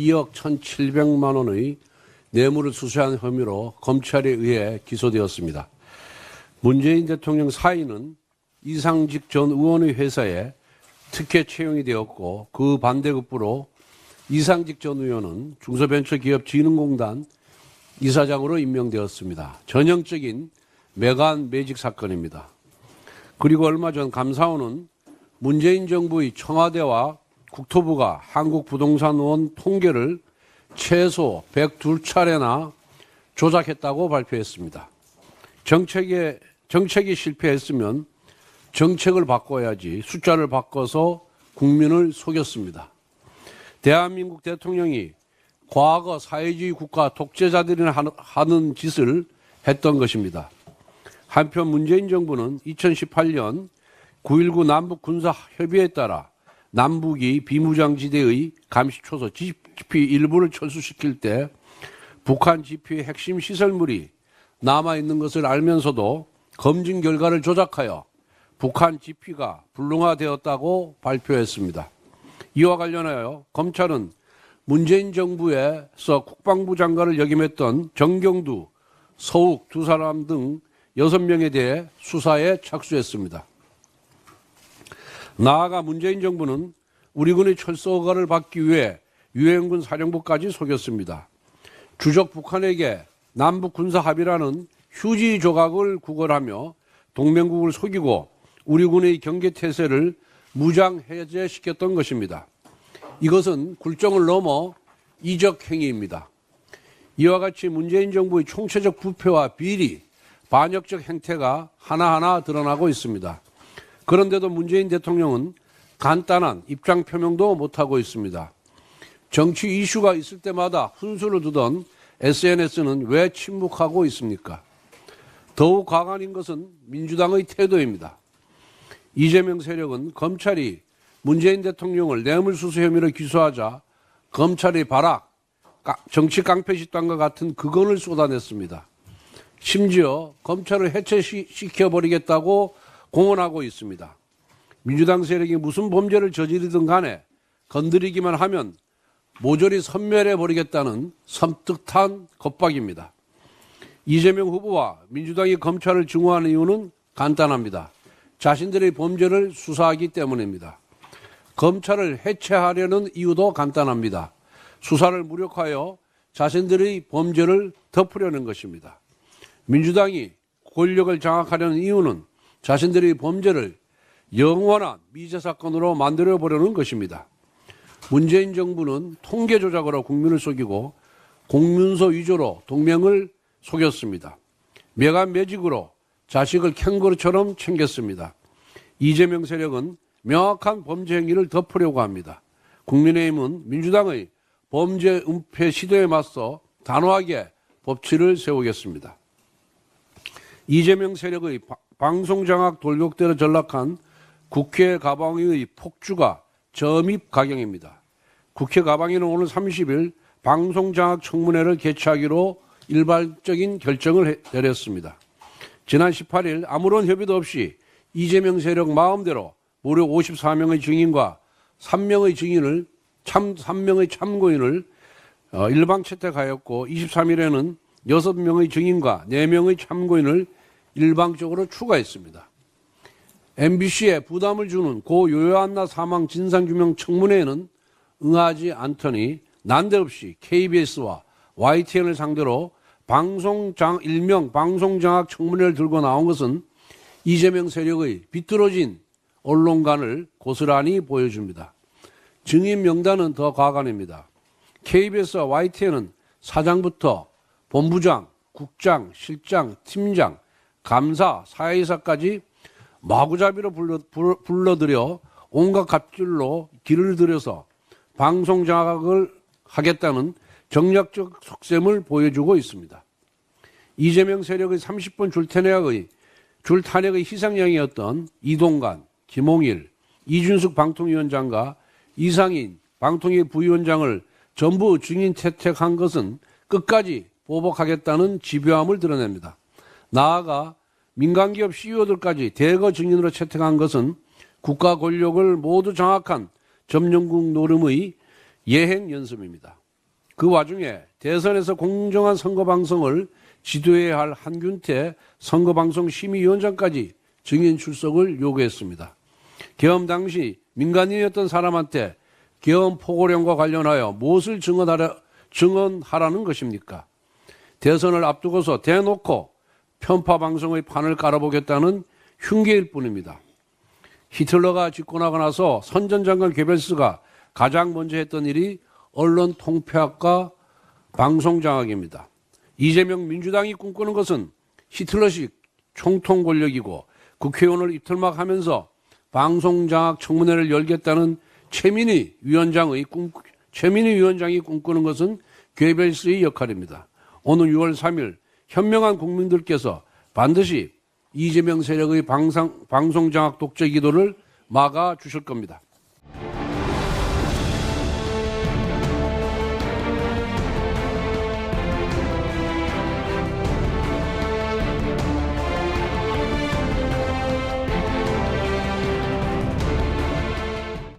2억 1,700만 원의 뇌물을 수수한 혐의로 검찰에 의해 기소되었습니다. 문재인 대통령 사인은 이상직 전 의원의 회사에 특혜 채용이 되었고 그 반대급부로 이상직 전 의원은 중소벤처기업진흥공단 이사장으로 임명되었습니다. 전형적인 매간 매직 사건입니다. 그리고 얼마 전 감사원은 문재인 정부의 청와대와 국토부가 한국부동산원 통계를 최소 102차례나 조작했다고 발표했습니다. 정책에, 정책이 실패했으면 정책을 바꿔야지 숫자를 바꿔서 국민을 속였습니다. 대한민국 대통령이 과거 사회주의 국가 독재자들이 하는 짓을 했던 것입니다. 한편 문재인 정부는 2018년 9.19 남북 군사 협의에 따라 남북이 비무장지대의 감시초소 GP 일부를 철수시킬 때 북한 GP의 핵심 시설물이 남아있는 것을 알면서도 검증 결과를 조작하여 북한 GP가 불능화되었다고 발표했습니다. 이와 관련하여 검찰은 문재인 정부에서 국방부 장관을 역임했던 정경두, 서욱 두 사람 등 여섯 명에 대해 수사에 착수했습니다. 나아가 문재인 정부는 우리 군의 철수 허가를 받기 위해 유엔군 사령부까지 속였습니다. 주적 북한에게 남북 군사 합의라는 휴지 조각을 구걸하며 동맹국을 속이고 우리 군의 경계 태세를 무장 해제시켰던 것입니다. 이것은 굴정을 넘어 이적 행위입니다. 이와 같이 문재인 정부의 총체적 부패와 비리, 반역적 행태가 하나하나 드러나고 있습니다. 그런데도 문재인 대통령은 간단한 입장 표명도 못하고 있습니다. 정치 이슈가 있을 때마다 훈수를 두던 SNS는 왜 침묵하고 있습니까? 더욱 과관인 것은 민주당의 태도입니다. 이재명 세력은 검찰이 문재인 대통령을 뇌물수수 혐의로 기소하자 검찰의 발악, 정치 깡패 집단과 같은 극언을 쏟아냈습니다. 심지어 검찰을 해체시켜버리겠다고 공언하고 있습니다. 민주당 세력이 무슨 범죄를 저지르든 간에 건드리기만 하면 모조리 섬멸해 버리겠다는 섬뜩한 겁박입니다. 이재명 후보와 민주당이 검찰을 증오하는 이유는 간단합니다. 자신들의 범죄를 수사하기 때문입니다. 검찰을 해체하려는 이유도 간단합니다. 수사를 무력화하여 자신들의 범죄를 덮으려는 것입니다. 민주당이 권력을 장악하려는 이유는 자신들의 범죄를 영원한 미제 사건으로 만들어 보려는 것입니다. 문재인 정부는 통계 조작으로 국민을 속이고 공문서 위조로 동맹을 속였습니다. 매간 매직으로 자식을 캥거루처럼 챙겼습니다. 이재명 세력은 명확한 범죄 행위를 덮으려고 합니다. 국민의힘은 민주당의 범죄 은폐 시도에 맞서 단호하게 법치를 세우겠습니다. 이재명 세력의 방송장악 돌격대로 전락한 국회 가방위의 폭주가 점입 가경입니다. 국회 가방위는 오늘 30일 방송장악 청문회를 개최하기로 일반적인 결정을 내렸습니다. 지난 18일 아무런 협의도 없이 이재명 세력 마음대로 무려 54명의 증인과 3명의 증인을 참 3명의 참고인을 어, 일방 채택하였고 23일에는 6명의 증인과 4명의 참고인을 일방적으로 추가했습니다. MBC에 부담을 주는 고 요요한나 사망 진상규명 청문회에는 응하지 않더니 난데없이 KBS와 YTN을 상대로 방송장 일명 방송장악 청문회를 들고 나온 것은 이재명 세력의 비뚤어진 언론관을 고스란히 보여줍니다. 증인 명단은 더 과관입니다. KBS와 YTN은 사장부터 본부장, 국장, 실장, 팀장, 감사, 사회이사까지 마구잡이로 불러, 불러 들여 온갖 갑질로 길을 들여서 방송 장악을 하겠다는 정략적 속셈을 보여주고 있습니다. 이재명 세력의 30번 줄탄핵의 줄탄핵의 희생양이었던 이동관, 김홍일, 이준숙 방통위원장과 이상인 방통위 부위원장을 전부 증인 채택한 것은 끝까지 보복하겠다는 집요함을 드러냅니다. 나아가 민간기업 CEO들까지 대거 증인으로 채택한 것은 국가 권력을 모두 장악한 점령국 노름의 예행 연습입니다. 그 와중에 대선에서 공정한 선거 방송을 지도해야 할 한균태 선거방송심의위원장까지 증인 출석을 요구했습니다. 계엄 당시 민간인이었던 사람한테 계엄 포고령과 관련하여 무엇을 증언하라, 증언하라는 것입니까? 대선을 앞두고서 대놓고 편파 방송의 판을 깔아보겠다는 흉계일 뿐입니다. 히틀러가 집권하고 나서 선전장관 괴벨스가 가장 먼저 했던 일이 언론 통폐합과 방송 장악입니다. 이재명 민주당이 꿈꾸는 것은 히틀러식 총통 권력이고 국회의원을 이틀막 하면서 방송 장악 청문회를 열겠다는 최민희 위원장의 꿈, 최민희 위원장이 꿈꾸는 것은 괴벨스의 역할입니다. 오늘 6월 3일 현명한 국민들께서 반드시 이재명 세력의 방송, 방송 장악 독재 기도를 막아 주실 겁니다.